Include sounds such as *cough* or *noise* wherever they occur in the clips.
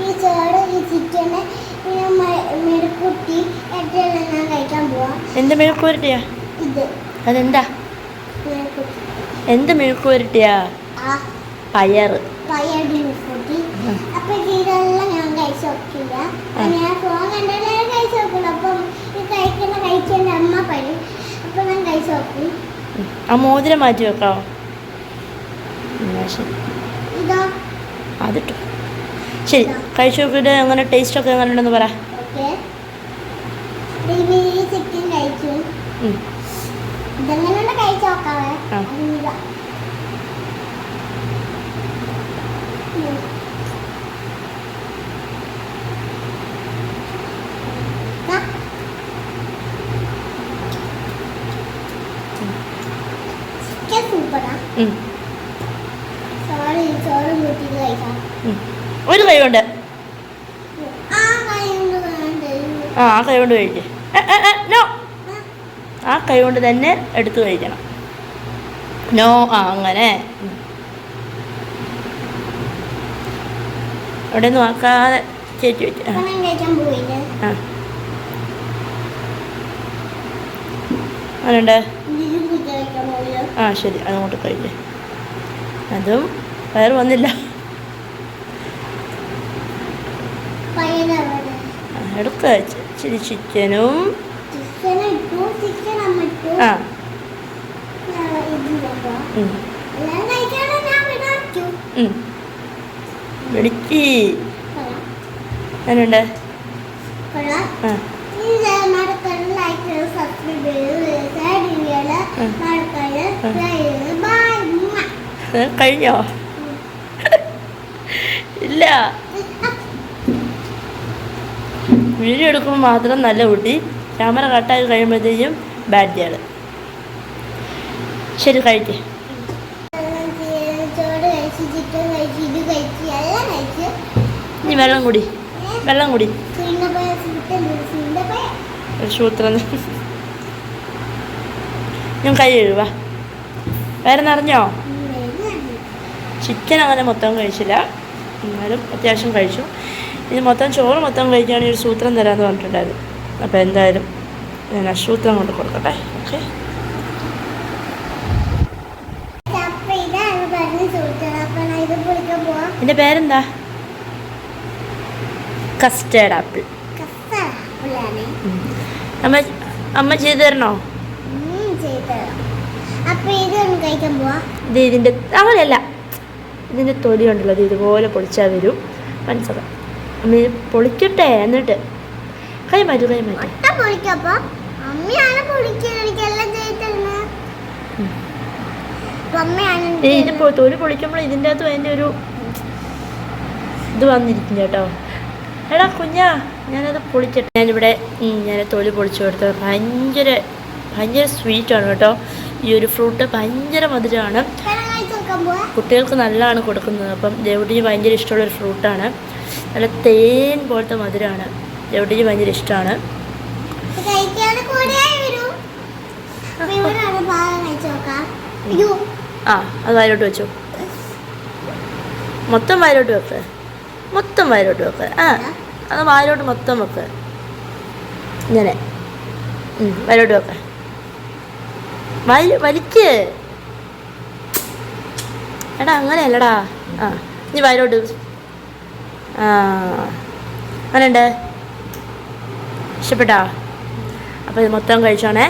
ഈ- ചോറ് ഈ ചിക്കന് മെഴുക്കുട്ടി ഞാൻ കഴിക്കാൻ പോവാം. എന്ത് മെഴുക്ക് പുരട്ടിയാ ഇത്. അതെന്താ? എന്ത് മെഴുക്ക് പയർ മെഴുക്കുട്ടി. അപ്പൊ ഇതെല്ലാം ഞാൻ കഴിച്ചു നോക്കില്ല ഞാൻ ഫോൺ കണ്ടാലേ കഴിച്ചു നോക്കുള്ളൂ അപ്പം ഈ കഴിക്കുന്ന കഴിച്ചെന്റെ അമ്മ അപ്പൊ ഞാൻ കഴിച്ചു നോക്കി ആ മോതിരം മാറ്റി വെക്കാവോ? ശരി ഇതോ. അതിട്ടു. ശരി കഴിച്ചു നോക്കിയിട്ട് എങ്ങനെ ടേസ്റ്റൊക്കെ എങ്ങനെ ഉണ്ടെന്ന് പറ. ഓക്കെ. ഈ ചിക്കൻ കഴിച്ചു ഉം. ഇതെങ്ങനെ കഴിച്ചു നോക്കാവേ ആ. ഇതാ. ഉം. ദാ. ചിക്കൻ സൂപ്പറാ ഉം. സോറി ചോറ് കൂട്ടി കഴിക്കാം ഉം. ഒരു കൈ കൊണ്ട്. ആ കൈ കൊണ്ട് വേണ്ടത് ആ കൈ കൊണ്ട് കഴിക്ക്. നോ. ആ കൈ കൊണ്ട് തന്നെ എടുത്ത് കഴിക്കണം. നോ ആ അങ്ങനെ. അവിടെ നോക്കാതെ ചേച്ചി വെച്ച് ആ. അങ്ങനെയുണ്ട് ആ. ശരി. അങ്ങോട്ട് കഴിക്കേ. അതും വയറ് വന്നില്ല. എടുക്ക ഇച്ചിരി ചിക്കനും. ആ. ഇത് ഇല്ല. വീഡിയോ എടുക്കുമ്പോൾ മാത്രം നല്ല കുട്ടി. ക്യാമറ കട്ടായി കഴിയുമ്പോഴത്തേക്കും ബാഡ് ചെയ്യാണ് ശരി കഴിക്കേ. നീ വെള്ളം കുടി. വെള്ളം കുടി. സൂത്രം. ഞാൻ കൈ കഴുകുക വേറെ നിറഞ്ഞോ ചിക്കൻ അങ്ങനെ മൊത്തം കഴിച്ചില്ല. എന്നാലും അത്യാവശ്യം കഴിച്ചു. ഇനി മൊത്തം ചോറ് മൊത്തം കഴിക്കുകയാണെങ്കിൽ ഒരു സൂത്രം തരാമെന്ന് പറഞ്ഞിട്ടുണ്ടായിരുന്നു. അപ്പോൾ എന്തായാലും ഞാൻ ആ സൂത്രം കൊണ്ട് കൊടുക്കട്ടെ. ഓക്കെ? എന്റെ പേരെന്താ? കസ്റ്റേർഡ് ആപ്പിൾ അമ്മ അമ്മ ചെയ്തു തരണോ? അപ്പൊ ഇത് ഇതിന്റെ അങ്ങനെയല്ല. ഇതിന്റെ തൊലി ഉണ്ടല്ലോ അത് ഇതുപോലെ പൊളിച്ചാൽ വരും. മനസ്സിലാക്കാം അമ്മ പൊളിക്കട്ടെ എന്നിട്ട്. കൈ മാറ്റു കൈ മാറ്റു. ഇത് തൊലി പൊളിക്കുമ്പോൾ ഇതിന്റെ അകത്ത് അതിന്റെ ഒരു ഇത് വന്നിരിക്കും കേട്ടോ. എടാ കുഞ്ഞാ ഞാനത് പൊളിച്ചിട്ട് ഞാനിവിടെ ഞാൻ തൊലി പൊളിച്ചു കൊടുത്തത് ഭയങ്കര ഭയങ്കര സ്വീറ്റാണ് കേട്ടോ. ഈ ഒരു ഫ്രൂട്ട് ഭയങ്കര മധുരമാണ്. കുട്ടികൾക്ക് നല്ലതാണ് കൊടുക്കുന്നത്. അപ്പം ദേവുട്ടിക്ക് ഭയങ്കര ഇഷ്ടമുള്ള ഒരു ഫ്രൂട്ടാണ്. നല്ല തേൻ പോലത്തെ മധുരമാണ് ദേവുട്ടിക്ക് ഭയങ്കര ഇഷ്ടമാണ്. ആ അത് വയലോട്ട് വെച്ചു. മൊത്തം വയലോട്ട് വെക്ക്. മൊത്തം വയലോട്ട് വെക്ക്. ആ അത് വായിലോട്ട് മൊത്തം വെക്ക്. ഇങ്ങനെ. വയലോട്ട് വെക്ക്. വലി വലിക്ക്. എടാ അങ്ങനെയല്ലടാ. ആ ഇനി വയലോട്ട്. ആ അങ്ങനെയുണ്ട്. ഇഷ്ടപ്പെട്ടാ? അപ്പോൾ ഇത് മൊത്തം കഴിച്ചോണേ.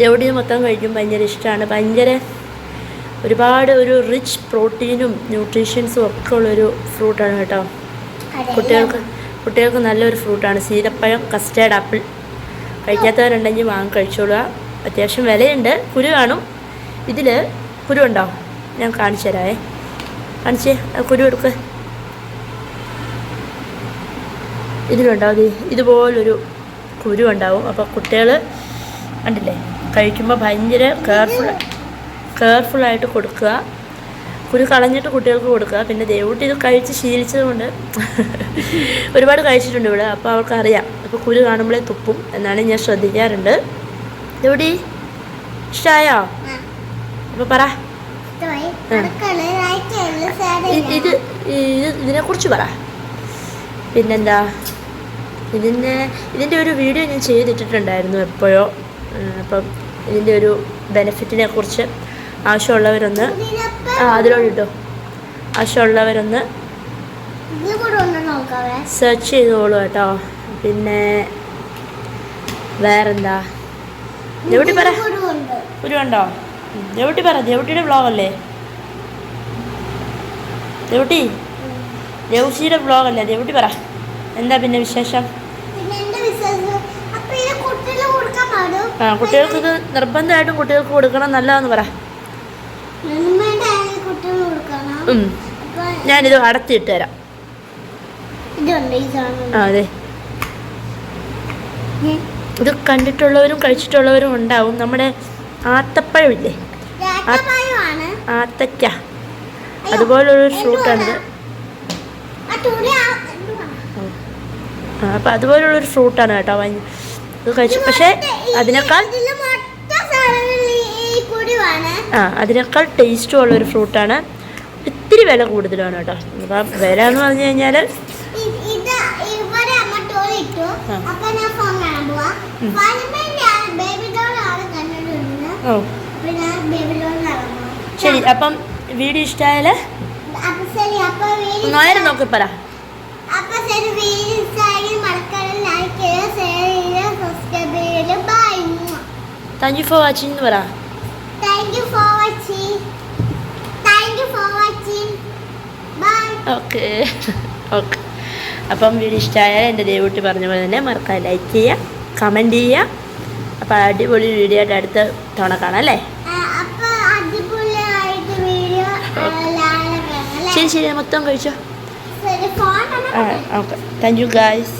ഇത് മൊത്തം കഴിക്കും. ഭയങ്കര ഇഷ്ടമാണ്. ഭയങ്കര ഒരുപാട് ഒരു റിച്ച് പ്രോട്ടീനും ന്യൂട്രീഷ്യൻസും ഒക്കെ ഉള്ളൊരു ഫ്രൂട്ടാണ് കേട്ടോ. കുട്ടികൾക്ക് കുട്ടികൾക്ക് നല്ലൊരു ഫ്രൂട്ടാണ്. സീരപ്പഴം കസ്റ്റേർഡ് ആപ്പിൾ. കഴിക്കാത്തവരുണ്ടെങ്കിൽ വാങ്ങി കഴിച്ചോളുക. അത്യാവശ്യം വിലയുണ്ട്. കുരു കാണും. ഇതിൽ കുരു ഉണ്ടോ? ഞാൻ കാണിച്ചു തരാവേ. കാണിച്ച് കുരു എടുക്ക്. ഇതിലുണ്ടാവും ഇതുപോലൊരു കുരു ഉണ്ടാവും. അപ്പോൾ കുട്ടികൾ കണ്ടില്ലേ കഴിക്കുമ്പോൾ ഭയങ്കര കെയർഫുൾ കെയർഫുള്ളായിട്ട് കൊടുക്കുക. കുരു കളഞ്ഞിട്ട് കുട്ടികൾക്ക് കൊടുക്കുക. പിന്നെ ദേവൂട്ടി ഇത് കഴിച്ച് ശീലിച്ചത് കൊണ്ട് *laughs* ഒരുപാട് കഴിച്ചിട്ടുണ്ട് ഇവിടെ. അപ്പോൾ അവർക്കറിയാം. അപ്പോൾ കുരു കാണുമ്പോഴേ തുപ്പും എന്നാണ് ഞാൻ ശ്രദ്ധിക്കാറുണ്ട്. ദേവൂട്ടി ഇഷ്ടമായോ അപ്പോൾ പറ. ഇത് ഇത് ഇതിനെക്കുറിച്ച് പറ. പിന്നെന്താ? ഇതിന്റെ ഇതിന്റെ ഒരു വീഡിയോ ഞാൻ ചെയ്തിട്ടിട്ടുണ്ടായിരുന്നു എപ്പോഴോ. അപ്പം ഇതിന്റെ ഒരു ബെനിഫിറ്റിനെ കുറിച്ച് ആവശ്യമുള്ളവരൊന്ന് ആ അതിലോട്ട് കിട്ടോ ആവശ്യമുള്ളവരൊന്ന് സെർച്ച് ചെയ്തോളൂ കേട്ടോ. പിന്നെ വേറെന്താ? എവിടെ പറ. ഉണ്ടോ ദേവട്ടി പറ ദേവട്ടിയുടെ വ്ളോഗല്ലേ ദേവട്ടി? ദേവസിയുടെ വ്ളോഗല്ലേ ദേവട്ടി പറ എന്താ പിന്നെ വിശേഷം? ആ കുട്ടികൾക്ക് ഇത് നിർബന്ധമായിട്ടും കുട്ടികൾക്ക് കൊടുക്കണം നല്ലതെന്ന് പറ. ഞാനിത് അടത്തിയിട്ട് തരാം. അതെ. ഇത് കണ്ടിട്ടുള്ളവരും കഴിച്ചിട്ടുള്ളവരും ഉണ്ടാവും. നമ്മുടെ ആത്തപ്പഴമില്ലേ? ആത്തക്ക. അതുപോലൊരു ഫ്രൂട്ടാണിത് അപ്പൊ അതുപോലുള്ളൊരു ഫ്രൂട്ടാണ് കേട്ടോ വാങ്ങി അത് കഴിച്ചു. പക്ഷേ അതിനേക്കാൾ ആ അതിനേക്കാൾ ടേസ്റ്റും ഉള്ളൊരു ഫ്രൂട്ടാണ്. ഇത്തിരി വില കൂടുതലാണ് കേട്ടോ. അപ്പം വില എന്ന് പറഞ്ഞു കഴിഞ്ഞാൽ ഇട്ടു ആ. ശരി അപ്പം വീഡിയോ ഇഷ്ടമായാൽ നേരെ നോക്കി പറ. താങ്ക് യു ഫോർ വാച്ചിങ് എന്ന് പറ. Thank you for watching thank you for watching bye okay okay അപ്പം വീഡിയോ ഇഷ്ടമായാൽ എന്റെ ദേവൂട്ടി പറഞ്ഞ പോലെ തന്നെ മറക്കാൻ ലൈക്ക് ചെയ്യുക കമന്റ് ചെയ്യുക. അപ്പോൾ അടിപൊളി വീഡിയോ ആയിട്ട് അടുത്ത തവണ കാണാം അല്ലേ? അപ്പൊ ശരി ശരി മൊത്തം കഴിച്ചോ. Okay thank you guys